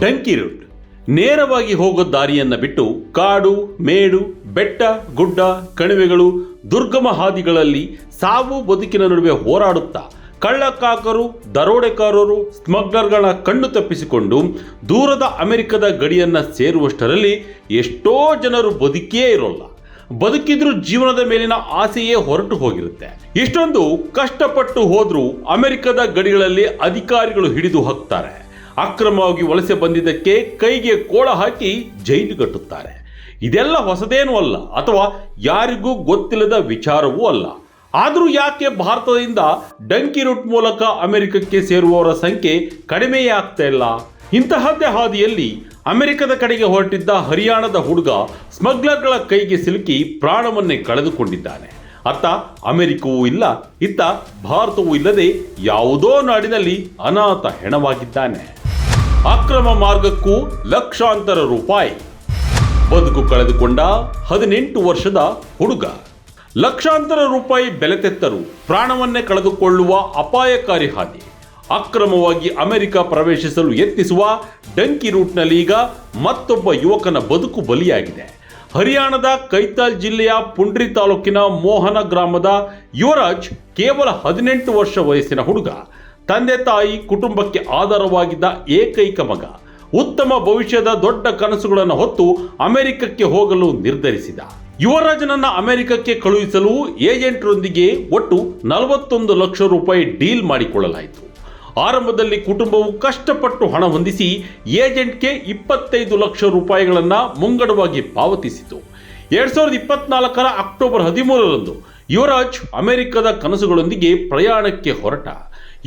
Dunki root ನೇರವಾಗಿ ಹೋಗೋ ದಾರಿಯನ್ನ ಬಿಟ್ಟು ಕಾಡು, ಮೇಡು, ಬೆಟ್ಟ, ಗುಡ್ಡ, ಕಣಿವೆಗಳು, ದುರ್ಗಮ ಹಾದಿಗಳಲ್ಲಿ ಸಾವು ಬದುಕಿನ ನಡುವೆ ಹೋರಾಡುತ್ತಾ ಕಳ್ಳಕಾಕರು, ದರೋಡೆಕಾರರು ಸ್ಮಗ್ಲರ್ಗಳ ಕಣ್ಣು ತಪ್ಪಿಸಿಕೊಂಡು ದೂರದ ಅಮೆರಿಕದ ಗಡಿಯನ್ನ ಸೇರುವಷ್ಟರಲ್ಲಿ ಎಷ್ಟೋ ಜನರು ಬದುಕಿಯೇ ಇರೋಲ್ಲ. ಬದುಕಿದ್ರೂ ಜೀವನದ ಮೇಲಿನ ಆಸೆಯೇ ಹೊರಟು ಹೋಗಿರುತ್ತೆ. ಇಷ್ಟೊಂದು ಕಷ್ಟಪಟ್ಟು ಹೋದರೂ ಅಮೆರಿಕದ ಗಡಿಗಳಲ್ಲಿ ಅಧಿಕಾರಿಗಳು ಹಿಡಿದು ಹಾಕ್ತಾರೆ. ಅಕ್ರಮವಾಗಿ ವಲಸೆ ಬಂದಿದ್ದಕ್ಕೆ ಕೈಗೆ ಕೋಳ ಹಾಕಿ ಜೈಲು ಕಟ್ಟುತ್ತಾರೆ. ಇದೆಲ್ಲ ಹೊಸದೇನೂ ಅಲ್ಲ, ಅಥವಾ ಯಾರಿಗೂ ಗೊತ್ತಿಲ್ಲದ ವಿಚಾರವೂ ಅಲ್ಲ. ಆದರೂ ಯಾಕೆ ಭಾರತದಿಂದ ಡಂಕಿ ರೂಟ್ ಮೂಲಕ ಅಮೆರಿಕಕ್ಕೆ ಸೇರುವವರ ಸಂಖ್ಯೆ ಕಡಿಮೆಯೇ ಆಗ್ತಾ ಇಲ್ಲ? ಇಂತಹದ್ದೇ ಹಾದಿಯಲ್ಲಿ ಅಮೆರಿಕದ ಕಡೆಗೆ ಹೊರಟಿದ್ದ ಹರಿಯಾಣದ ಹುಡುಗ ಸ್ಮಗ್ಲರ್ಗಳ ಕೈಗೆ ಸಿಲುಕಿ ಪ್ರಾಣವನ್ನೇ ಕಳೆದುಕೊಂಡಿದ್ದಾನೆ. ಅತ್ತ ಅಮೆರಿಕವೂ ಇಲ್ಲ, ಇತ್ತ ಭಾರತವೂ ಇಲ್ಲದೆ ಯಾವುದೋ ನಾಡಿನಲ್ಲಿ ಅನಾಥ ಹೆಣವಾಗಿದ್ದಾನೆ. ಅಕ್ರಮ ಮಾರ್ಗಕ್ಕೂ ಲಕ್ಷಾಂತರ ರೂಪಾಯಿ. ಬದುಕು ಕಳೆದುಕೊಂಡ ಹದಿನೆಂಟು ವರ್ಷದ ಹುಡುಗ. ಲಕ್ಷಾಂತರ ರೂಪಾಯಿ ಬೆಲೆ ತೆತ್ತರು ಪ್ರಾಣವನ್ನೇ ಕಳೆದುಕೊಳ್ಳುವ ಅಪಾಯಕಾರಿ ಹಾದಿ ಅಕ್ರಮವಾಗಿ ಅಮೆರಿಕ ಪ್ರವೇಶಿಸಲು ಯತ್ನಿಸುವ ಡಂಕಿ ರೂಟ್ನಲ್ಲಿ ಈಗ ಮತ್ತೊಬ್ಬ ಯುವಕನ ಬದುಕು ಬಲಿಯಾಗಿದೆ. ಹರಿಯಾಣದ ಕೈತಾಲ್ ಜಿಲ್ಲೆಯ ಪುಂಡ್ರಿ ತಾಲೂಕಿನ ಮೋಹನ ಗ್ರಾಮದ ಯುವರಾಜ್ ಕೇವಲ ಹದಿನೆಂಟು ವರ್ಷ ವಯಸ್ಸಿನ ಹುಡುಗ. ತಂದೆ ತಾಯಿ ಕುಟುಂಬಕ್ಕೆ ಆಧಾರವಾಗಿದ್ದ ಏಕೈಕ ಮಗ ಉತ್ತಮ ಭವಿಷ್ಯದ ದೊಡ್ಡ ಕನಸುಗಳನ್ನು ಹೊತ್ತು ಅಮೆರಿಕಕ್ಕೆ ಹೋಗಲು ನಿರ್ಧರಿಸಿದ. ಯುವರಾಜನನ್ನ ಅಮೆರಿಕಕ್ಕೆ ಕಳುಹಿಸಲು ಏಜೆಂಟ್ರೊಂದಿಗೆ ಒಟ್ಟು ನಲವತ್ತೊಂದು ಲಕ್ಷ ರೂಪಾಯಿ ಡೀಲ್ ಮಾಡಿಕೊಳ್ಳಲಾಯಿತು. ಆರಂಭದಲ್ಲಿ ಕುಟುಂಬವು ಕಷ್ಟಪಟ್ಟು ಹಣ ಹೊಂದಿಸಿ ಏಜೆಂಟ್ಗೆ ಇಪ್ಪತ್ತೈದು ಲಕ್ಷ ರೂಪಾಯಿಗಳನ್ನು ಮುಂಗಡವಾಗಿ ಪಾವತಿಸಿತು. ಎರಡ್ ಸಾವಿರದ ಇಪ್ಪತ್ನಾಲ್ಕರ ಅಕ್ಟೋಬರ್ ಹದಿಮೂರರಂದು ಯುವರಾಜ್ ಅಮೆರಿಕದ ಕನಸುಗಳೊಂದಿಗೆ ಪ್ರಯಾಣಕ್ಕೆ ಹೊರಟ.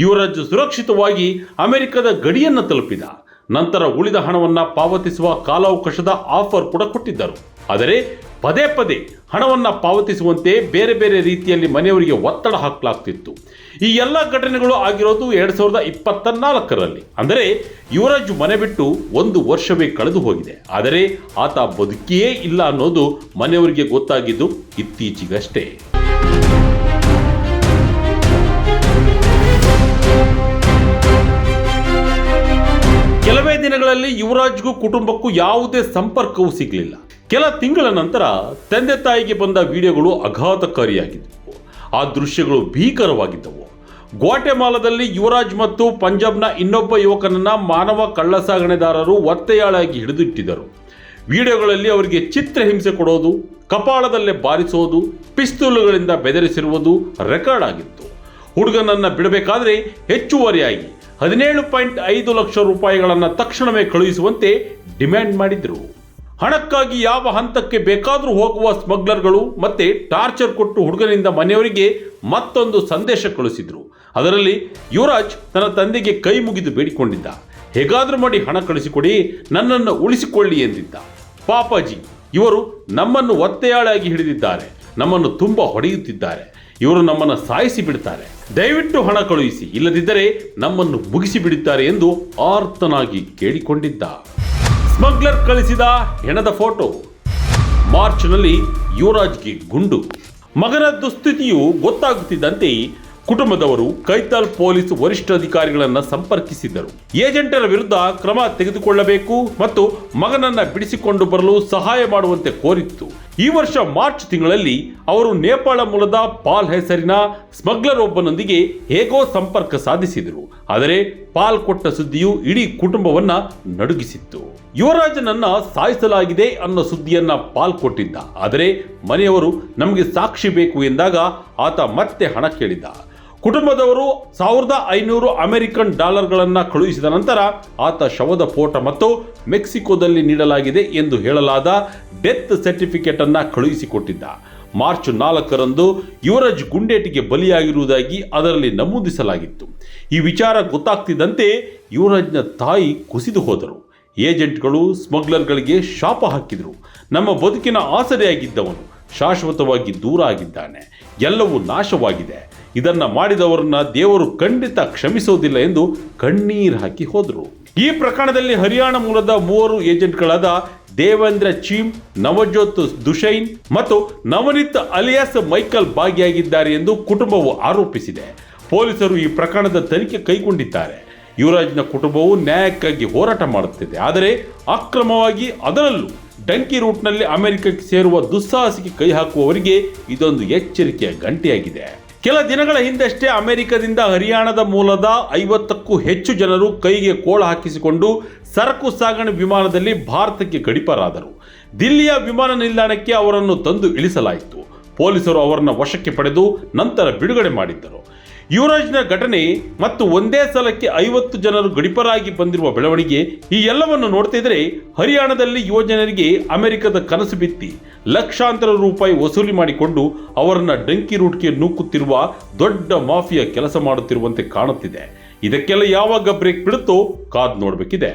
ಯುವರಾಜ್ ಸುರಕ್ಷಿತವಾಗಿ ಅಮೆರಿಕದ ಗಡಿಯನ್ನು ತಲುಪಿದ. ನಂತರ ಉಳಿದ ಹಣವನ್ನು ಪಾವತಿಸುವ ಕಾಲಾವಕಾಶದ ಆಫರ್ ಕೂಡ ಕೊಟ್ಟಿದ್ದರು. ಆದರೆ ಪದೇ ಪದೇ ಹಣವನ್ನು ಪಾವತಿಸುವಂತೆ ಬೇರೆ ಬೇರೆ ರೀತಿಯಲ್ಲಿ ಮನೆಯವರಿಗೆ ಒತ್ತಡ ಹಾಕಲಾಗ್ತಿತ್ತು. ಈ ಎಲ್ಲ ಘಟನೆಗಳು ಆಗಿರೋದು ಎರಡು ಸಾವಿರದ ಇಪ್ಪತ್ತ ನಾಲ್ಕರಲ್ಲಿ ಅಂದರೆ ಯುವರಾಜ್ ಮನೆ ಬಿಟ್ಟು ಒಂದು ವರ್ಷವೇ ಕಳೆದು ಹೋಗಿದೆ. ಆದರೆ ಆತ ಬದುಕಿಯೇ ಇಲ್ಲ ಅನ್ನೋದು ಮನೆಯವರಿಗೆ ಗೊತ್ತಾಗಿದ್ದು ಇತ್ತೀಚೆಗಷ್ಟೇ. ದಿನಗಳಲ್ಲಿ ಯುವರಾಜ್ಗೂ ಕುಟುಂಬಕ್ಕೂ ಯಾವುದೇ ಸಂಪರ್ಕವೂ ಸಿಗಲಿಲ್ಲ. ಕೆಲ ತಿಂಗಳ ನಂತರ ತಂದೆ ತಾಯಿಗೆ ಬಂದ ವಿಡಿಯೋಗಳು ಅಘಾತಕಾರಿಯಾಗಿದ್ದವು ಆ ದೃಶ್ಯಗಳು ಭೀಕರವಾಗಿದ್ದವು. ಗ್ವಾಟೆಮಾಲದಲ್ಲಿ ಯುವರಾಜ್ ಮತ್ತು ಪಂಜಾಬ್ನ ಇನ್ನೊಬ್ಬ ಯುವಕನನ್ನ ಮಾನವ ಕಳ್ಳಸಾಗಣೆದಾರರು ಒತ್ತೆಯಾಳಾಗಿ ಹಿಡಿದಿಟ್ಟಿದ್ದರು. ವಿಡಿಯೋಗಳಲ್ಲಿ ಅವರಿಗೆ ಚಿತ್ರಹಿಂಸೆ ಕೊಡೋದು, ಕಪಾಳದಲ್ಲೇ ಬಾರಿಸೋದು, ಪಿಸ್ತೂಲುಗಳಿಂದ ಬೆದರಿಸಿರುವುದು ರೆಕಾರ್ಡ್ ಆಗಿತ್ತು. ಹುಡುಗನನ್ನು ಬಿಡಬೇಕಾದ್ರೆ ಹೆಚ್ಚುವರಿಯಾಗಿ ಹದಿನೇಳು ಪಾಯಿಂಟ್ ಐದು ಲಕ್ಷ ರೂಪಾಯಿಗಳನ್ನು ತಕ್ಷಣವೇ ಕಳುಹಿಸುವಂತೆ ಡಿಮ್ಯಾಂಡ್ ಮಾಡಿದ್ರು. ಹಣಕ್ಕಾಗಿ ಯಾವ ಹಂತಕ್ಕೆ ಬೇಕಾದರೂ ಹೋಗುವ ಸ್ಮಗ್ಲರ್ಗಳು ಮತ್ತೆ ಟಾರ್ಚರ್ ಕೊಟ್ಟು ಹುಡುಗನಿಂದ ಮನೆಯವರಿಗೆ ಮತ್ತೊಂದು ಸಂದೇಶ ಕಳುಹಿಸಿದ್ರು. ಅದರಲ್ಲಿ ಯುವರಾಜ್ ತನ್ನ ತಂದೆಗೆ ಕೈ ಮುಗಿದು ಬೇಡಿಕೊಂಡಿದ್ದ. ಹೇಗಾದರೂ ಮಾಡಿ ಹಣ ಕಳಿಸಿಕೊಡಿ, ನನ್ನನ್ನು ಉಳಿಸಿಕೊಳ್ಳಿ ಎಂದಿದ್ದ. ಪಾಪಾಜಿ, ಇವರು ನಮ್ಮನ್ನು ಒತ್ತೆಯಾಳಾಗಿ ಹಿಡಿದಿದ್ದಾರೆ. ನಮ್ಮನ್ನು ತುಂಬ ಹೊಡೆಯುತ್ತಿದ್ದಾರೆ. ಇವರು ನಮ್ಮನ್ನು ಸಾಯಿಸಿ ಬಿಡ್ತಾರೆ. ದಯವಿಟ್ಟು ಹಣ ಕಳುಹಿಸಿ, ಇಲ್ಲದಿದ್ದರೆ ನಮ್ಮನ್ನು ಮುಗಿಸಿ ಬಿಡುತ್ತಾರೆ ಎಂದು ಆರ್ತನಾಗಿ ಕೇಳಿಕೊಂಡಿದ್ದ. ಸ್ಮಗ್ಲರ್ ಕಳಿಸಿದ ಹೆಣದ ಫೋಟೋ. ಮಾರ್ಚ್ನಲ್ಲಿ ಯುವರಾಜ್ಗೆ ಗುಂಡು. ಮಗನ ದುಸ್ಥಿತಿಯು ಗೊತ್ತಾಗುತ್ತಿದ್ದಂತೆ ಕುಟುಂಬದವರು ಕೈತಾಲ್ ಪೊಲೀಸ್ ವರಿಷ್ಠಾಧಿಕಾರಿಗಳನ್ನು ಸಂಪರ್ಕಿಸಿದ್ದರು. ಏಜೆಂಟರ ವಿರುದ್ಧ ಕ್ರಮ ತೆಗೆದುಕೊಳ್ಳಬೇಕು ಮತ್ತು ಮಗನನ್ನ ಬಿಡಿಸಿಕೊಂಡು ಬರಲು ಸಹಾಯ ಮಾಡುವಂತೆ ಕೋರಿತ್ತು. ಈ ವರ್ಷ ಮಾರ್ಚ್ ತಿಂಗಳಲ್ಲಿ ಅವರು ನೇಪಾಳ ಮೂಲದ ಪಾಲ್ ಹೆಸರಿನ ಸ್ಮಗ್ಲರ್ ಒಬ್ಬನೊಂದಿಗೆ ಹೇಗೋ ಸಂಪರ್ಕ ಸಾಧಿಸಿದರು. ಆದರೆ ಪಾಲ್ ಕೊಟ್ಟ ಸುದ್ದಿಯು ಇಡೀ ಕುಟುಂಬವನ್ನ ನಡುಗಿಸಿತ್ತು. ಯುವರಾಜನನ್ನ ಸಾಯಿಸಲಾಗಿದೆ ಅನ್ನೋ ಸುದ್ದಿಯನ್ನ ಪಾಲ್ ಕೊಟ್ಟಿದ್ದ. ಆದರೆ ಮನೆಯವರು ನಮಗೆ ಸಾಕ್ಷಿ ಬೇಕು ಎಂದಾಗ ಆತ ಮತ್ತೆ ಹಣ ಕೇಳಿದ್ದ ಕುಟುಂಬದವರು ಸಾವಿರದ ಐನೂರು ಅಮೆರಿಕನ್ ಡಾಲರ್ಗಳನ್ನು ಕಳುಹಿಸಿದ ನಂತರ ಆತ ಶವದ ಫೋಟೋ ಮತ್ತು ಮೆಕ್ಸಿಕೋದಲ್ಲಿ ನೀಡಲಾಗಿದೆ ಎಂದು ಹೇಳಲಾದ ಡೆತ್ ಸರ್ಟಿಫಿಕೇಟ್ ಅನ್ನ ಕಳುಹಿಸಿಕೊಟ್ಟಿದ್ದ. ಮಾರ್ಚ್ ನಾಲ್ಕರಂದು ಯುವರಾಜ್ ಗುಂಡೇಟಿಗೆ ಬಲಿಯಾಗಿರುವುದಾಗಿ ಅದರಲ್ಲಿ ನಮೂದಿಸಲಾಗಿತ್ತು. ಈ ವಿಚಾರ ಗೊತ್ತಾಗ್ತಿದ್ದಂತೆ ಯುವರಾಜ್ನ ತಾಯಿ ಕುಸಿದು ಹೋದರು. ಏಜೆಂಟ್ಗಳು, ಸ್ಮಗ್ಲರ್ಗಳಿಗೆ ಶಾಪ ಹಾಕಿದರು. ನಮ್ಮ ಬದುಕಿನ ಆಸರೆಯಾಗಿದ್ದವನು ಶಾಶ್ವತವಾಗಿ ದೂರ ಆಗಿದ್ದಾನೆ. ಎಲ್ಲವೂ ನಾಶವಾಗಿದೆ. ಇದನ್ನ ಮಾಡಿದವರನ್ನ ದೇವರು ಖಂಡಿತ ಕ್ಷಮಿಸೋದಿಲ್ಲ ಎಂದು ಕಣ್ಣೀರು ಹಾಕಿ ಹೋದರು. ಈ ಪ್ರಕರಣದಲ್ಲಿ ಹರಿಯಾಣ ಮೂಲದ ಮೂವರು ಏಜೆಂಟ್ಗಳಾದ ದೇವೇಂದ್ರ ಚೀಮ್ ನವಜೋತ್ ದುಶೈನ್ ಮತ್ತು ನವನೀತ್ ಅಲಿಯಾಸ್ ಮೈಕಲ್ ಭಾಗಿಯಾಗಿದ್ದಾರೆ ಎಂದು ಕುಟುಂಬವು ಆರೋಪಿಸಿದೆ. ಪೊಲೀಸರು ಈ ಪ್ರಕರಣದ ತನಿಖೆ ಕೈಗೊಂಡಿದ್ದಾರೆ. ಯುವರಾಜ್ನ ಕುಟುಂಬವು ನ್ಯಾಯಕ್ಕಾಗಿ ಹೋರಾಟ ಮಾಡುತ್ತಿದೆ. ಆದರೆ ಅಕ್ರಮವಾಗಿ ಅದರಲ್ಲೂ ಡಂಕಿ ರೂಟ್ನಲ್ಲಿ ಅಮೆರಿಕಕ್ಕೆ ಸೇರುವ ದುಸ್ಸಾಹಸಿಗೆ ಕೈ ಹಾಕುವವರಿಗೆ ಇದೊಂದು ಎಚ್ಚರಿಕೆಯ ಗಂಟೆಯಾಗಿದೆ. ಕೆಲ ದಿನಗಳ ಹಿಂದಷ್ಟೇ ಅಮೆರಿಕದಿಂದ ಹರಿಯಾಣದ ಮೂಲದ ಐವತ್ತಕ್ಕೂ ಹೆಚ್ಚು ಜನರು ಕೈಗೆ ಕೋಳ ಹಾಕಿಸಿಕೊಂಡು ಸರಕು ಸಾಗಣೆ ವಿಮಾನದಲ್ಲಿ ಭಾರತಕ್ಕೆ ಗಡಿಪಾರಾದರು. ದಿಲ್ಲಿಯ ವಿಮಾನ ನಿಲ್ದಾಣಕ್ಕೆ ಅವರನ್ನು ತಂದು ಇಳಿಸಲಾಯಿತು. ಪೊಲೀಸರು ಅವರನ್ನು ವಶಕ್ಕೆ ಪಡೆದು ನಂತರ ಬಿಡುಗಡೆ ಮಾಡಿದ್ದರು. ಯುವರಾಜ್ನ ಘಟನೆ ಮತ್ತು ಒಂದೇ ಸಲಕ್ಕೆ ಐವತ್ತು ಜನರು ಗಡಿಪರಾಗಿ ಬಂದಿರುವ ಬೆಳವಣಿಗೆ ಈ ಎಲ್ಲವನ್ನು ನೋಡ್ತಿದ್ರೆ ಹರಿಯಾಣದಲ್ಲಿ ಯುವಜನರಿಗೆ ಅಮೆರಿಕದ ಕನಸು ಬಿತ್ತಿ. ಲಕ್ಷಾಂತರ ರೂಪಾಯಿ ವಸೂಲಿ ಮಾಡಿಕೊಂಡು ಅವರನ್ನ ಡಂಕಿ ರೂಟ್ಗೆ ನೂಕುತ್ತಿರುವ ದೊಡ್ಡ ಮಾಫಿಯಾ ಕೆಲಸ ಮಾಡುತ್ತಿರುವಂತೆ ಕಾಣುತ್ತಿದೆ. ಇದಕ್ಕೆಲ್ಲ ಯಾವಾಗ ಬ್ರೇಕ್ ಬಿಡುತ್ತೋ ಕಾದ್ ನೋಡಬೇಕಿದೆ.